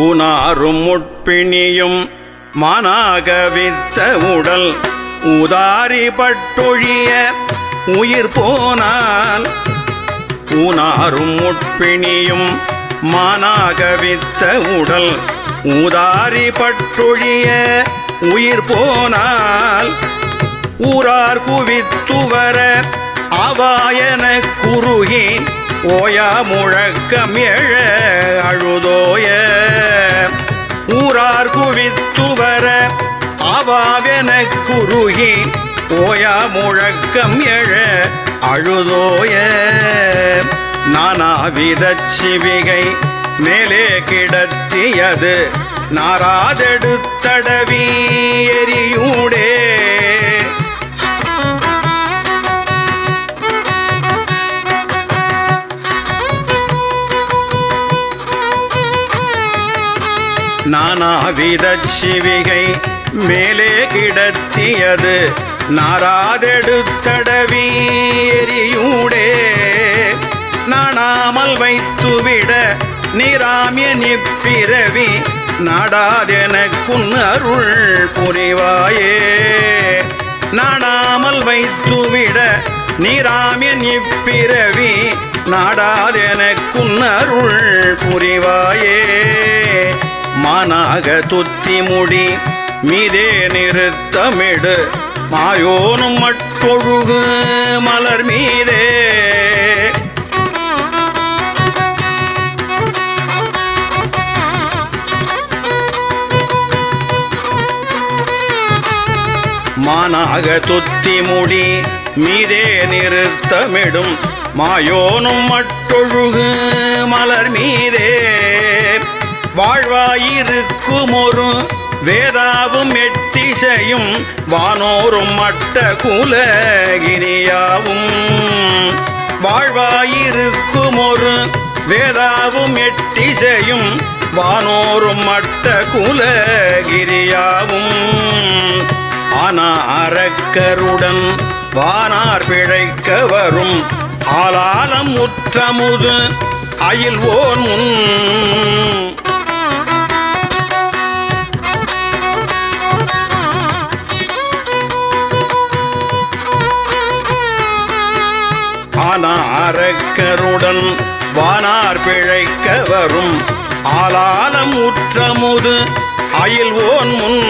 உனாரும் முட்பிணியும் மானாகவித்த உடல் உதாரி பட்டொழிய உயிர் போனால் ஊனாரும் முட்பிணியும் மானாகவித்த உடல் ஊதாரி பட்டொழிய உயிர் போனால் ஊரார் குவித்துவர அவாயன குறுகி ஓயா முழக்கம் எழ அழுதோய. ஊரார் குவித்துவர அவாவென குறுகி ஓயா முழக்கம் எழ அழுதோய. நானாவித சிவிகை மேலே கிடத்தியது. நாராதெடுத்தடவி எரியூடே. நானாவித சிவிகை மேலே கிடத்தியது. நாராதெடுத்தடவி எரியூடே. நாணாமல் வைத்துவிட நிராமிய நிப்பிறவி நாடாதெனக்குன் அருள் புரிவாயே. நாடாமல் வைத்துவிட நிராமிய நிப்பிறவி நாடாதெனக்குன் அருள் புரிவாயே. மானாக துத்தி முடி மீதே நிறுத்தமிடு. மாயோனும் மட்டொழுகு மலர் மீதே. மானாக துத்தி முடி மீதே நிறுத்தமிடும். மாயோனும் மட்டொழுகு மலர் மீதே. வாழ்வாயிருக்கும் ஒரு வேதாவும் எட்டிசையும் வானோரும் மட்ட குலகிரியாவும் வாழ்வாயிருக்கும் ஒரு வேதாவும் எட்டிசையும் வானோரும் மட்ட குலகிரியாவும் ஆனா அரக்கருடன் வானார் பிழைக்க வரும் ஆலாலம் முற்றமுது அயில் ஓன் முன் ஆனா வானார் பிழைக்க வரும். ஆலாலம் உற்றமுது அயில் ஓன் முன்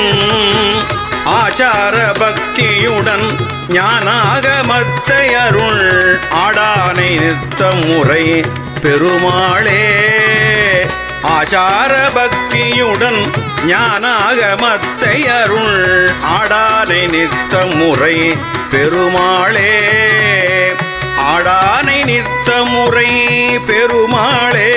ஆச்சார பக்தியுடன் ஞானாக மத்தை அருள் ஆடானை நித்தம் முறை பெருமாளே. ஆச்சார பக்தியுடன் ஞானாக மத்தை அருள் ஆடானை நிறுத்த முறை பெருமாளே. ஆடானை நித்த முறை பெருமாளே.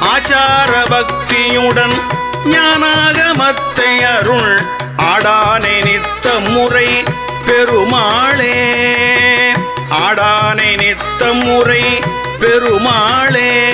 ஆச்சார பக்தியுடன் ஞானாகமத்தை அருள் ஆடானை நித்த முறை பெருமாளே. ஆடானை நித்த முறை பெருமாளே.